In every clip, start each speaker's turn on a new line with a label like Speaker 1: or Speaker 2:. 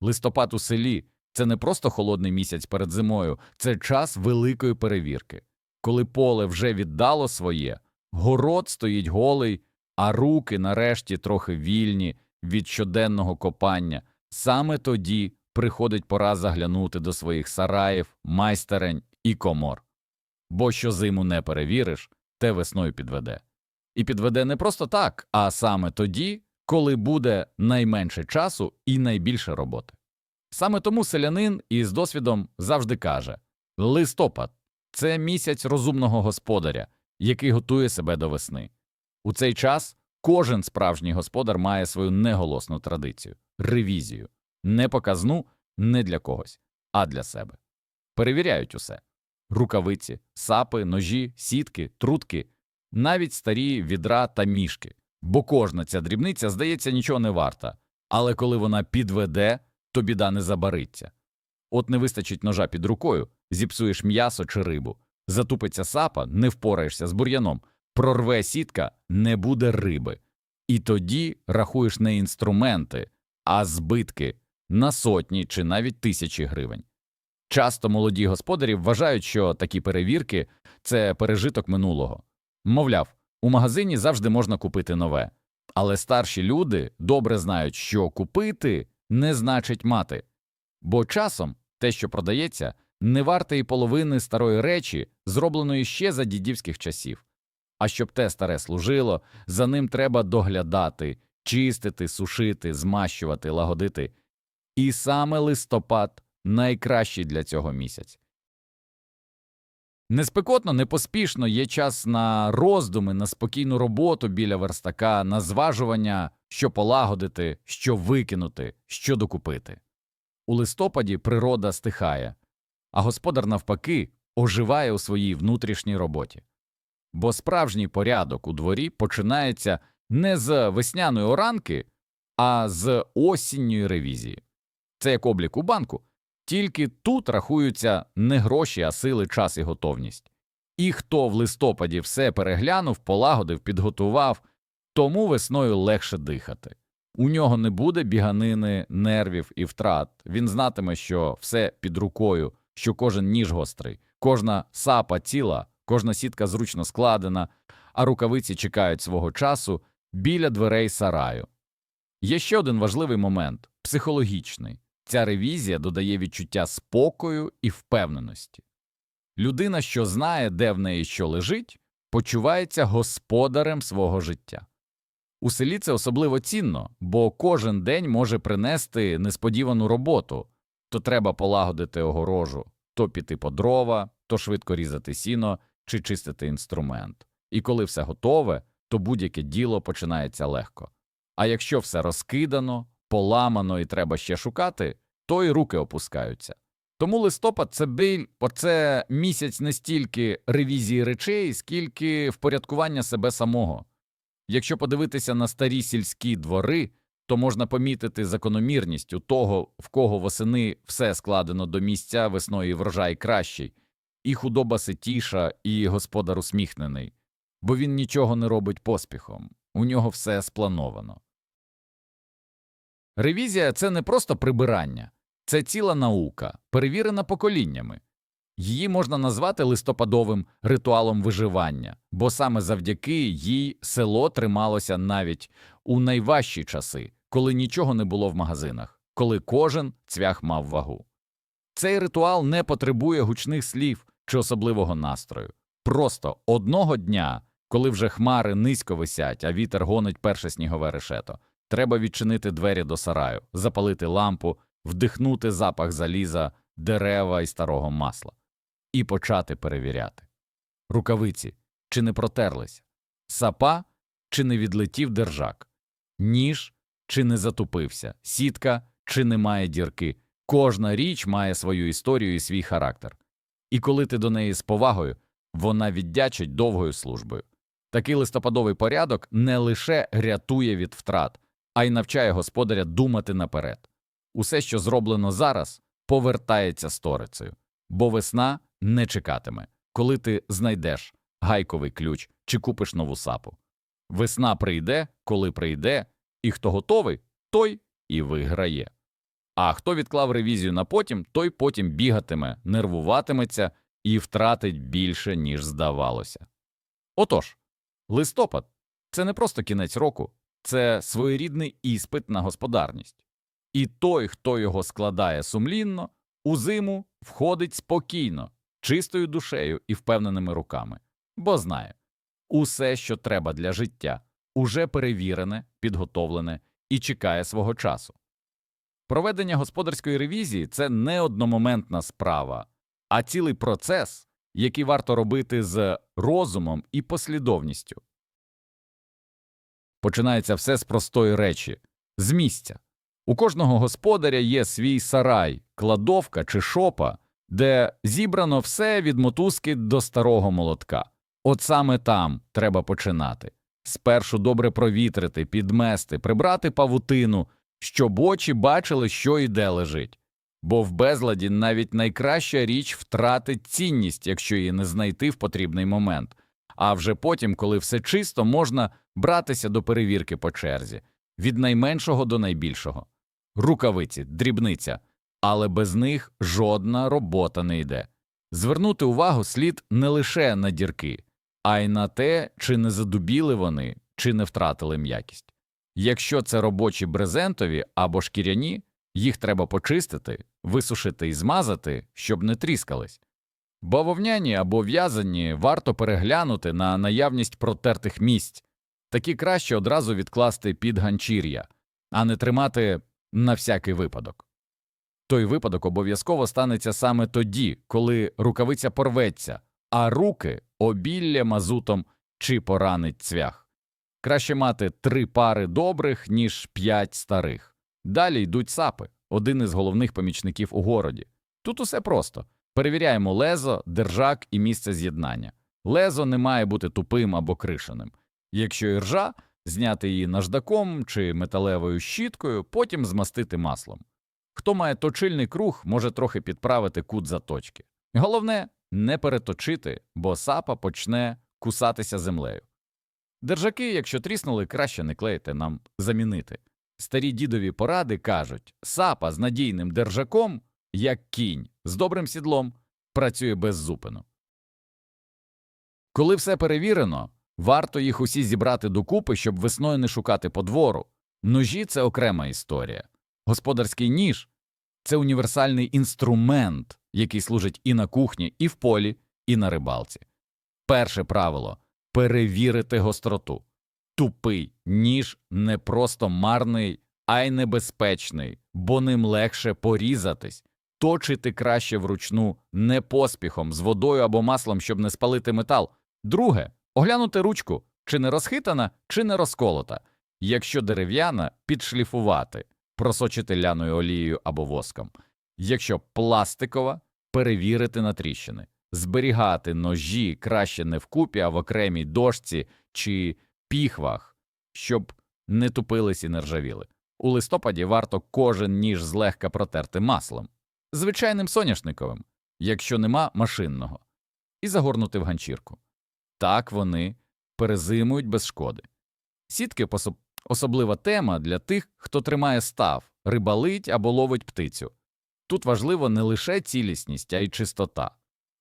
Speaker 1: Листопад у селі це не просто холодний місяць перед зимою, це час великої перевірки. Коли поле вже віддало своє, город стоїть голий, а руки нарешті трохи вільні від щоденного копання. Саме тоді приходить пора заглянути до своїх сараїв, майстерень і комор. Бо що зиму не перевіриш, те весною підведе. І підведе не просто так, а саме тоді, коли буде найменше часу і найбільше роботи. Саме тому селянин із досвідом завжди каже листопад це місяць розумного господаря, який готує себе до весни. У цей час кожен справжній господар має свою неголосну традицію ревізію, не показну не для когось, а для себе. Перевіряють усе рукавиці, сапи, ножі, сітки, трутки, навіть старі відра та мішки, бо кожна ця дрібниця, здається, нічого не варта, але коли вона підведе, то біда не забариться. От не вистачить ножа під рукою, зіпсуєш м'ясо чи рибу, затупиться сапа, не впораєшся з бур'яном, прорве сітка, не буде риби. І тоді рахуєш не інструменти, а збитки на сотні чи навіть тисячі гривень. Часто молоді господарі вважають, що такі перевірки це пережиток минулого. Мовляв, у магазині завжди можна купити нове, але старші люди добре знають, що купити не значить мати, бо часом те, що продається, не варте і половини старої речі, зробленої ще за дідівських часів. А щоб те старе служило, за ним треба доглядати, чистити, сушити, змащувати, лагодити. І саме листопад найкращий для цього місяць. Неспекотно, непоспішно є час на роздуми, на спокійну роботу біля верстака, на зважування, що полагодити, що викинути, що докупити. У листопаді природа стихає, а господар, навпаки, оживає у своїй внутрішній роботі. Бо справжній порядок у дворі починається не з весняної оранки, а з осінньої ревізії. Це як облік у банку. Тільки тут рахуються не гроші, а сили, час і готовність. І хто в листопаді все переглянув, полагодив, підготував, тому весною легше дихати. У нього не буде біганини, нервів і втрат. Він знатиме, що все під рукою, що кожен ніж гострий, кожна сапа ціла, кожна сітка зручно складена, а рукавиці чекають свого часу біля дверей сараю. Є ще один важливий момент психологічний. Ця ревізія додає відчуття спокою і впевненості. Людина, що знає, де в неї що лежить, почувається господарем свого життя. У селі це особливо цінно, бо кожен день може принести несподівану роботу то треба полагодити огорожу, то піти по дрова, то швидко різати сіно чи чистити інструмент. І коли все готове, то будь-яке діло починається легко. А якщо все розкидано, поламано і треба ще шукати, то й руки опускаються. Тому листопад це біль, це місяць не стільки ревізії речей, скільки впорядкування себе самого. Якщо подивитися на старі сільські двори, то можна помітити закономірність у того, в кого восени все складено до місця, весною врожай кращий, і худоба ситіша, і господар усміхнений, бо він нічого не робить поспіхом, у нього все сплановано. Ревізія це не просто прибирання, це ціла наука, перевірена поколіннями. Її можна назвати листопадовим ритуалом виживання, бо саме завдяки їй село трималося навіть у найважчі часи, коли нічого не було в магазинах, коли кожен цвях мав вагу. Цей ритуал не потребує гучних слів чи особливого настрою. Просто одного дня, коли вже хмари низько висять, а вітер гонить перше снігове решето, треба відчинити двері до сараю, запалити лампу, вдихнути запах заліза, дерева і старого масла і почати перевіряти. Рукавиці чи не протерлися, сапа чи не відлетів держак, ніж чи не затупився, сітка чи не має дірки. Кожна річ має свою історію і свій характер. І коли ти до неї з повагою, вона віддячить довгою службою. Такий листопадовий порядок не лише рятує від втрат, а й навчає господаря думати наперед. Усе, що зроблено зараз, повертається сторицею, бо весна не чекатиме, коли ти знайдеш гайковий ключ чи купиш нову сапу. Весна прийде, коли прийде, і хто готовий, той і виграє. А хто відклав ревізію на потім, той потім бігатиме, нервуватиметься і втратить більше, ніж здавалося. Отож, листопад це не просто кінець року, це своєрідний іспит на господарність. І той, хто його складає сумлінно, у зиму входить спокійно, чистою душею і впевненими руками, бо знає усе, що треба для життя, уже перевірене, підготовлене і чекає свого часу. Проведення господарської ревізії це не одномоментна справа, а цілий процес, який варто робити з розумом і послідовністю. Починається все з простої речі з місця. У кожного господаря є свій сарай, кладовка чи шопа, де зібрано все від мотузки до старого молотка. От саме там треба починати. Спершу добре провітрити, підмести, прибрати павутину, щоб очі бачили, що і де лежить. Бо в безладі навіть найкраща річ втратить цінність, якщо її не знайти в потрібний момент. А вже потім, коли все чисто, можна братися до перевірки по черзі від найменшого до найбільшого. Рукавиці, дрібниця, але без них жодна робота не йде. Звернути увагу слід не лише на дірки, а й на те, чи не задубіли вони, чи не втратили м'якість. Якщо це робочі брезентові або шкіряні, їх треба почистити, висушити і змазати, щоб не тріскались. Бавовняні або в'язані варто переглянути на наявність протертих місць, такі краще одразу відкласти під ганчір'я, а не тримати на всякий випадок. Той випадок обов'язково станеться саме тоді, коли рукавиця порветься, а руки обілля мазутом чи поранить цвях. Краще мати три пари добрих, ніж п'ять старих. Далі йдуть сапи, один із головних помічників у городі. Тут усе просто перевіряємо лезо, держак і місце з'єднання. Лезо не має бути тупим або кришеним. Якщо іржа, зняти її наждаком чи металевою щіткою, потім змастити маслом. Хто має точильний круг, може трохи підправити кут заточки. Головне не переточити, бо сапа почне кусатися землею. Держаки, якщо тріснули, краще не клеїти нам замінити. Старі дідові поради кажуть сапа з надійним держаком, як кінь, з добрим сідлом, працює без зупину. Коли все перевірено, варто їх усі зібрати докупи, щоб весною не шукати по двору. Ножі це окрема історія. Господарський ніж це універсальний інструмент, який служить і на кухні, і в полі, і на рибалці. Перше правило перевірити гостроту. Тупий ніж не просто марний, а й небезпечний, бо ним легше порізатись, точити краще вручну, не поспіхом, з водою або маслом, щоб не спалити метал. Друге оглянути ручку, чи не розхитана, чи не розколота. Якщо дерев'яна, підшліфувати, просочити ляною олією або воском. Якщо пластикова, перевірити на тріщини, зберігати ножі краще не вкупі, а в окремій дошці чи піхвах, щоб не тупились і не ржавіли. У листопаді варто кожен ніж злегка протерти маслом, звичайним соняшниковим, якщо нема машинного, і загорнути в ганчірку. Так вони перезимують без шкоди. Сітки особлива тема для тих, хто тримає став, рибалить або ловить птицю. Тут важливо не лише цілісність, а й чистота.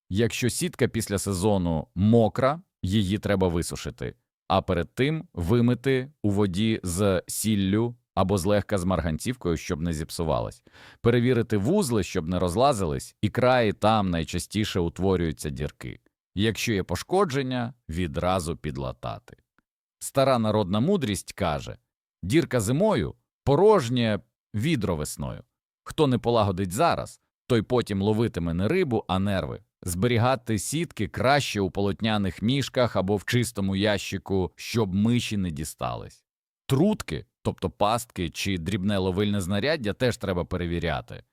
Speaker 1: Якщо сітка після сезону мокра, її треба висушити, а перед тим вимити у воді з сіллю або злегка з марганцівкою, щоб не зіпсувалась, перевірити вузли, щоб не розлазились, і краї там найчастіше утворюються дірки. Якщо є пошкодження, відразу підлатати. Стара народна мудрість каже дірка зимою, порожнє відро весною. Хто не полагодить зараз, той потім ловитиме не рибу, а нерви. Зберігати сітки краще у полотняних мішках або в чистому ящику, щоб миші не дістались. Трутки, тобто пастки чи дрібне ловильне знаряддя, теж треба перевіряти.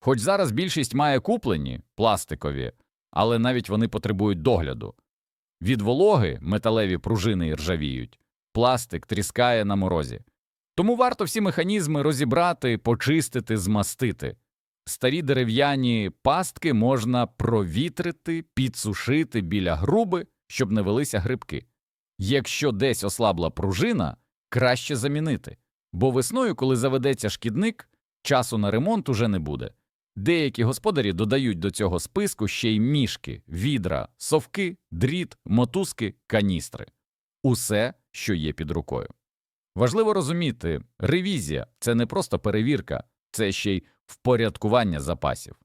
Speaker 1: Хоч зараз більшість має куплені пластикові, але навіть вони потребують догляду. Від вологи металеві пружини ржавіють, пластик тріскає на морозі. Тому варто всі механізми розібрати, почистити, змастити. Старі дерев'яні пастки можна провітрити, підсушити біля груби, щоб не велися грибки. Якщо десь ослабла пружина, краще замінити. Бо весною, коли заведеться шкідник, часу на ремонт уже не буде. Деякі господарі додають до цього списку ще й мішки, відра, совки, дріт, мотузки, каністри усе, що є під рукою. Важливо розуміти, ревізія це не просто перевірка, це ще й впорядкування запасів.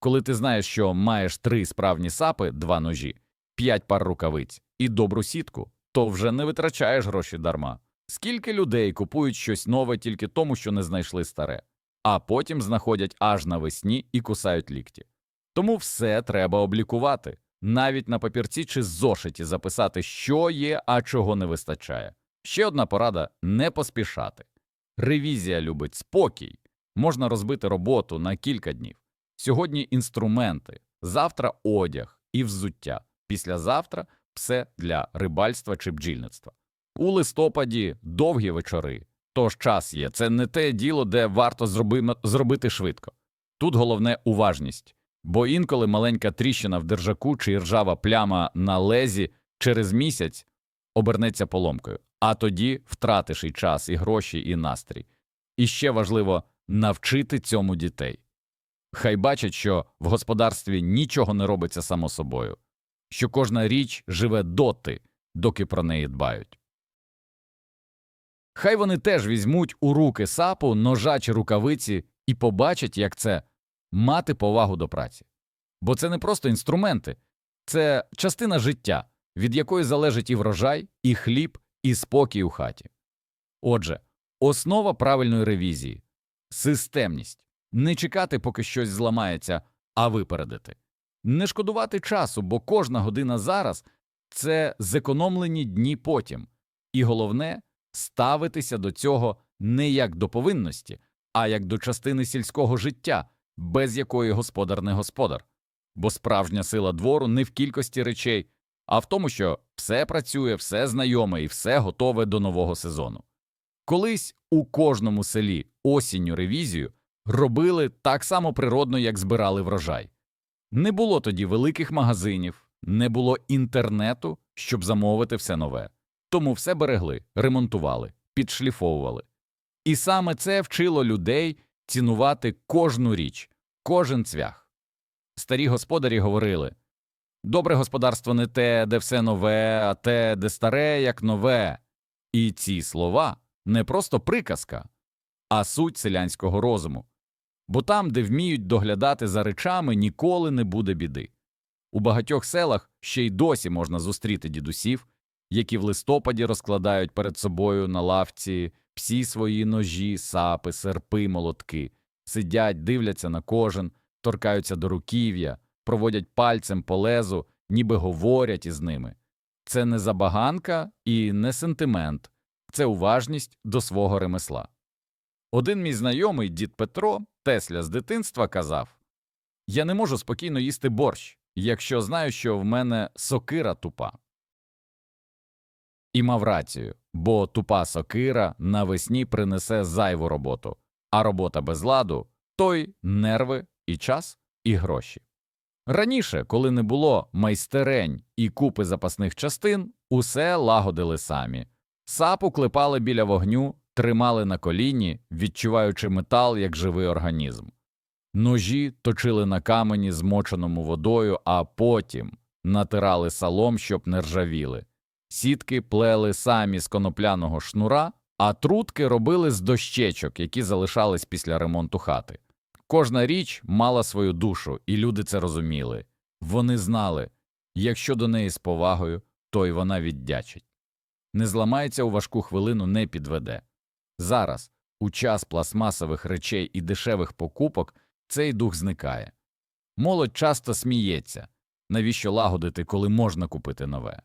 Speaker 1: Коли ти знаєш, що маєш три справні сапи, два ножі, п'ять пар рукавиць і добру сітку, то вже не витрачаєш гроші дарма. Скільки людей купують щось нове тільки тому, що не знайшли старе, а потім знаходять аж навесні і кусають лікті. Тому все треба облікувати, навіть на папірці чи зошиті записати, що є, а чого не вистачає. Ще одна порада не поспішати. Ревізія любить спокій, можна розбити роботу на кілька днів. Сьогодні інструменти, завтра одяг і взуття, післязавтра все для рибальства чи бджільництва. У листопаді довгі вечори, тож час є. Це не те діло, де варто зроби... зробити швидко. Тут головне уважність, бо інколи маленька тріщина в держаку чи ржава пляма на лезі через місяць обернеться поломкою, а тоді втратиш і час, і гроші, і настрій. І ще важливо навчити цьому дітей. Хай бачать, що в господарстві нічого не робиться само собою, що кожна річ живе доти, доки про неї дбають. Хай вони теж візьмуть у руки сапу, ножа чи рукавиці і побачать, як це мати повагу до праці. Бо це не просто інструменти, це частина життя, від якої залежить і врожай, і хліб, і спокій у хаті. Отже, основа правильної ревізії системність не чекати, поки щось зламається, а випередити, не шкодувати часу, бо кожна година зараз це зекономлені дні потім, і головне ставитися до цього не як до повинності, а як до частини сільського життя, без якої господар не господар. Бо справжня сила двору не в кількості речей, а в тому, що все працює, все знайоме і все готове до нового сезону. Колись у кожному селі осінню ревізію робили так само природно, як збирали врожай. Не було тоді великих магазинів, не було інтернету, щоб замовити все нове. Тому все берегли, ремонтували, підшліфовували. І саме це вчило людей цінувати кожну річ, кожен цвях. Старі господарі говорили добре господарство не те, де все нове, а те, де старе, як нове. І ці слова не просто приказка, а суть селянського розуму. Бо там, де вміють доглядати за речами, ніколи не буде біди. У багатьох селах ще й досі можна зустріти дідусів, які в листопаді розкладають перед собою на лавці всі свої ножі, сапи, серпи, молотки, сидять, дивляться на кожен, торкаються до руків'я, проводять пальцем по лезу, ніби говорять із ними. Це не забаганка і не сентимент, це уважність до свого ремесла. Один мій знайомий дід Петро, Тесля з дитинства, казав Я не можу спокійно їсти борщ, якщо знаю, що в мене сокира тупа. І мав рацію, бо тупа сокира навесні принесе зайву роботу, а робота без ладу той нерви і час, і гроші. Раніше, коли не було майстерень і купи запасних частин, усе лагодили самі. Сапу клепали біля вогню, тримали на коліні, відчуваючи метал як живий організм. Ножі точили на камені, змоченому водою, а потім натирали салом, щоб не ржавіли. Сітки плели самі з конопляного шнура, а трутки робили з дощечок, які залишались після ремонту хати. Кожна річ мала свою душу, і люди це розуміли. Вони знали якщо до неї з повагою, то й вона віддячить. Не зламається у важку хвилину, не підведе. Зараз, у час пластмасових речей і дешевих покупок, цей дух зникає. Молодь часто сміється навіщо лагодити, коли можна купити нове.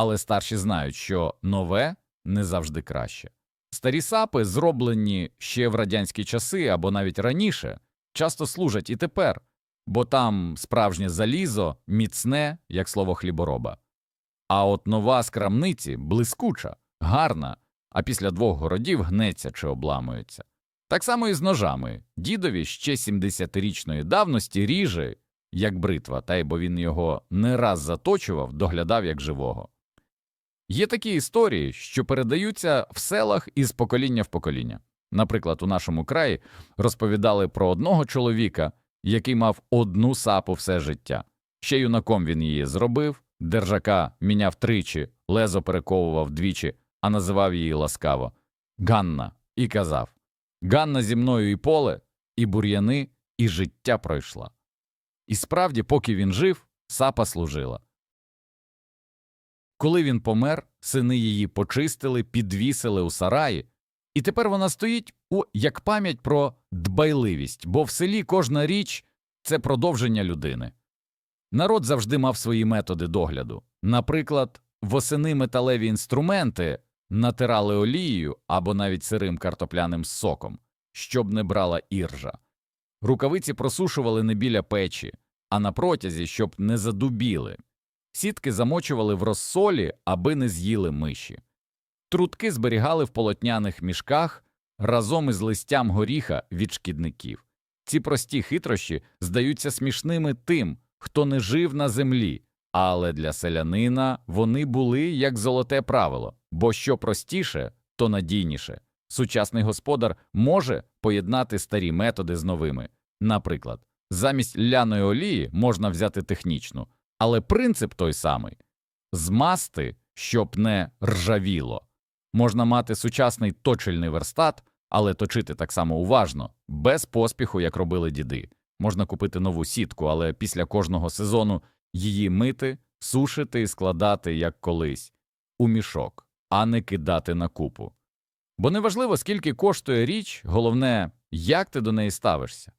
Speaker 1: Але старші знають, що нове не завжди краще. Старі сапи, зроблені ще в радянські часи або навіть раніше, часто служать і тепер, бо там справжнє залізо міцне, як слово хлібороба. А от нова з крамниці блискуча, гарна, а після двох городів гнеться чи обламується. Так само і з ножами. Дідові ще 70-річної давності ріже, як бритва, та й бо він його не раз заточував, доглядав як живого. Є такі історії, що передаються в селах із покоління в покоління. Наприклад, у нашому краї розповідали про одного чоловіка, який мав одну сапу все життя. Ще юнаком він її зробив, держака міняв тричі, лезо перековував двічі, а називав її ласкаво Ганна, і казав Ганна зі мною і поле, і бур'яни, і життя пройшла. І справді, поки він жив, сапа служила. Коли він помер, сини її почистили, підвісили у сараї, і тепер вона стоїть у як пам'ять про дбайливість, бо в селі кожна річ це продовження людини. Народ завжди мав свої методи догляду. Наприклад, восени металеві інструменти натирали олією або навіть сирим картопляним соком, щоб не брала іржа. Рукавиці просушували не біля печі, а на протязі, щоб не задубіли. Сітки замочували в розсолі, аби не з'їли миші. Трутки зберігали в полотняних мішках разом із листям горіха від шкідників. Ці прості хитрощі здаються смішними тим, хто не жив на землі, але для селянина вони були як золоте правило, бо що простіше, то надійніше. Сучасний господар може поєднати старі методи з новими. Наприклад, замість ляної олії можна взяти технічну, але принцип той самий змасти, щоб не ржавіло. Можна мати сучасний точильний верстат, але точити так само уважно, без поспіху, як робили діди. Можна купити нову сітку, але після кожного сезону її мити, сушити і складати, як колись, у мішок, а не кидати на купу. Бо неважливо, скільки коштує річ, головне, як ти до неї ставишся.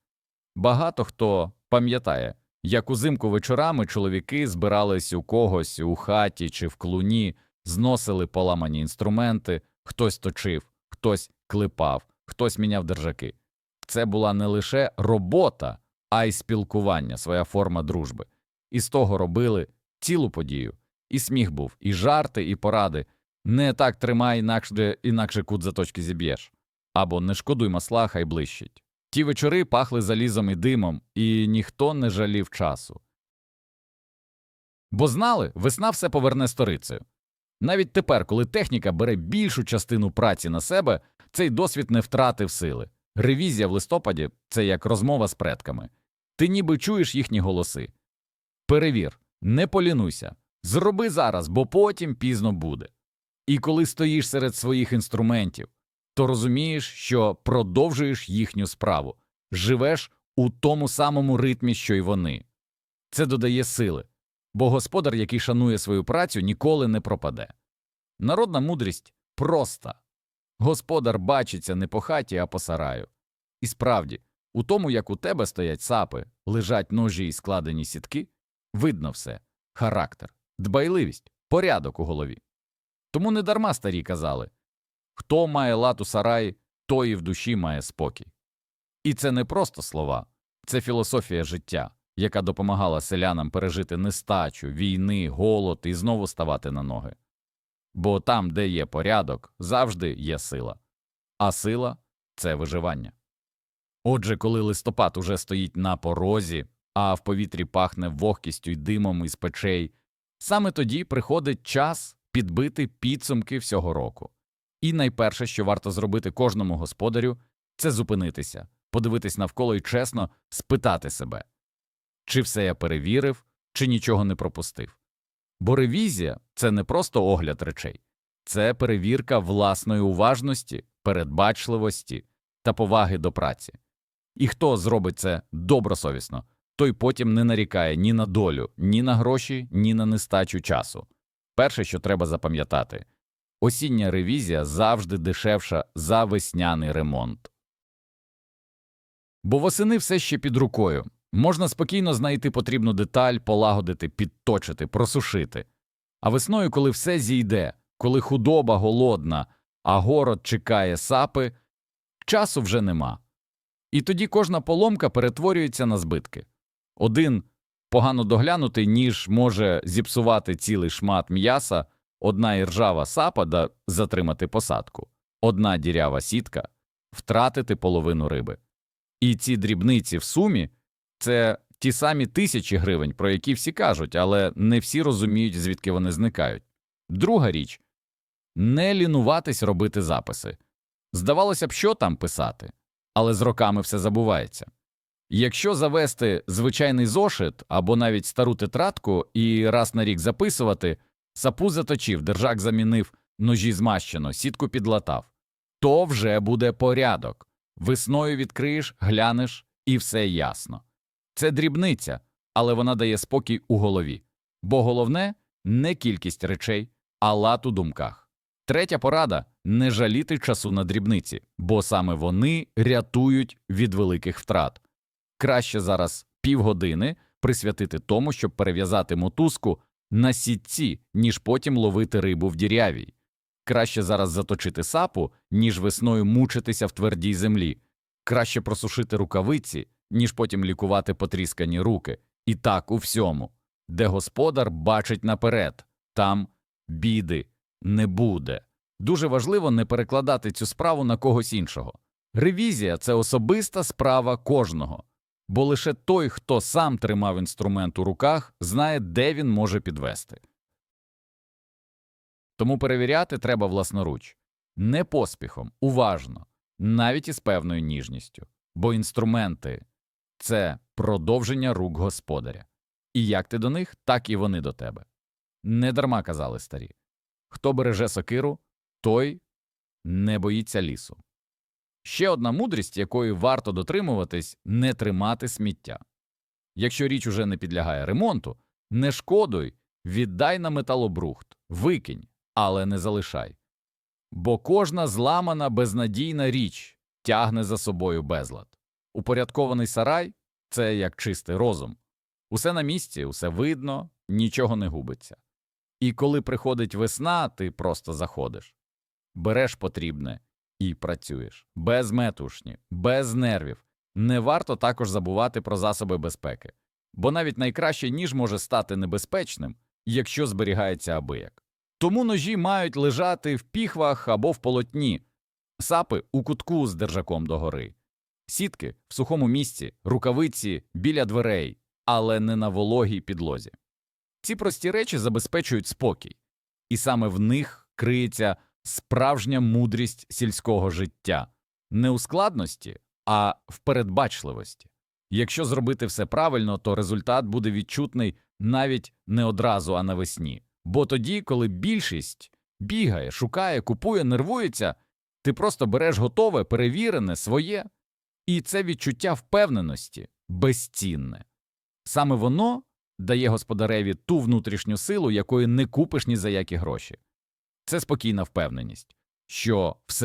Speaker 1: Багато хто пам'ятає, як узимку вечорами чоловіки збирались у когось у хаті чи в клуні, зносили поламані інструменти, хтось точив, хтось клепав, хтось міняв держаки. Це була не лише робота, а й спілкування, своя форма дружби. І з того робили цілу подію. І сміх був, і жарти, і поради. Не так тримай, інакше, інакше кут за точки зіб'єш. Або не шкодуй масла, хай блищить. Ті вечори пахли залізом і димом, і ніхто не жалів часу. Бо знали, весна все поверне сторицею. Навіть тепер, коли техніка бере більшу частину праці на себе, цей досвід не втратив сили. Ревізія в листопаді це як розмова з предками. Ти ніби чуєш їхні голоси. Перевір, не полінуйся, зроби зараз, бо потім пізно буде. І коли стоїш серед своїх інструментів, то розумієш, що продовжуєш їхню справу, живеш у тому самому ритмі, що й вони. Це додає сили, бо господар, який шанує свою працю, ніколи не пропаде. Народна мудрість проста господар бачиться не по хаті, а по сараю. І справді, у тому, як у тебе стоять сапи, лежать ножі і складені сітки, видно все характер, дбайливість, порядок у голові. Тому не дарма старі казали хто має лад у сараї, той і в душі має спокій. І це не просто слова, це філософія життя, яка допомагала селянам пережити нестачу, війни, голод і знову ставати на ноги. Бо там, де є порядок, завжди є сила, а сила це виживання. Отже, коли листопад уже стоїть на порозі, а в повітрі пахне вогкістю й димом із печей, саме тоді приходить час підбити підсумки всього року. І найперше, що варто зробити кожному господарю, це зупинитися, подивитись навколо і чесно спитати себе, чи все я перевірив, чи нічого не пропустив. Бо ревізія це не просто огляд речей, це перевірка власної уважності, передбачливості та поваги до праці. І хто зробить це добросовісно, той потім не нарікає ні на долю, ні на гроші, ні на нестачу часу. Перше, що треба запам'ятати осіння ревізія завжди дешевша за весняний ремонт. Бо восени все ще під рукою. Можна спокійно знайти потрібну деталь, полагодити, підточити, просушити. А весною, коли все зійде, коли худоба голодна, а город чекає сапи, часу вже нема. І тоді кожна поломка перетворюється на збитки. Один погано доглянутий ніж може зіпсувати цілий шмат м'яса, одна іржава сапа да затримати посадку, одна дірява сітка втратити половину риби. І ці дрібниці в сумі це ті самі тисячі гривень, про які всі кажуть, але не всі розуміють, звідки вони зникають. Друга річ не лінуватись робити записи. Здавалося б, що там писати, але з роками все забувається. Якщо завести звичайний зошит або навіть стару тетрадку і раз на рік записувати, сапу заточив, держак замінив, ножі змащено, сітку підлатав, то вже буде порядок. Весною відкриєш, глянеш і все ясно. Це дрібниця, але вона дає спокій у голові. Бо головне не кількість речей, а лад у думках. Третя порада не жаліти часу на дрібниці, бо саме вони рятують від великих втрат. Краще зараз півгодини присвятити тому, щоб перев'язати мотузку на сітці, ніж потім ловити рибу в дірявій. Краще зараз заточити сапу, ніж весною мучитися в твердій землі. Краще просушити рукавиці, ніж потім лікувати потріскані руки. І так у всьому, де господар бачить наперед, там біди не буде. Дуже важливо не перекладати цю справу на когось іншого. Ревізія це особиста справа кожного, бо лише той, хто сам тримав інструмент у руках, знає, де він може підвести. Тому перевіряти треба власноруч, не поспіхом, уважно, навіть із певною ніжністю, бо інструменти це продовження рук господаря. І як ти до них, так і вони до тебе. Недарма казали старі хто береже сокиру, той не боїться лісу. Ще одна мудрість, якої варто дотримуватись не тримати сміття. Якщо річ уже не підлягає ремонту, не шкодуй, віддай на металобрухт, викинь, але не залишай. Бо кожна зламана безнадійна річ тягне за собою безлад. Упорядкований сарай це як чистий розум. Усе на місці, усе видно, нічого не губиться. І коли приходить весна, ти просто заходиш, береш потрібне і працюєш без метушні, без нервів. Не варто також забувати про засоби безпеки, бо навіть найкращий ніж може стати небезпечним, якщо зберігається абияк. Тому ножі мають лежати в піхвах або в полотні, сапи у кутку з держаком догори, сітки в сухому місці, рукавиці біля дверей, але не на вологій підлозі. Ці прості речі забезпечують спокій, і саме в них криється справжня мудрість сільського життя не у складності, а в передбачливості. Якщо зробити все правильно, то результат буде відчутний навіть не одразу, а навесні. Бо тоді, коли більшість бігає, шукає, купує, нервується, ти просто береш готове, перевірене, своє, і це відчуття впевненості безцінне. Саме воно дає господареві ту внутрішню силу, якої не купиш ні за які гроші. Це спокійна впевненість, що все